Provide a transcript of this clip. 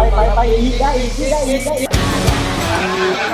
ไปไปไปอีกได้อีกได้อีกได้อีก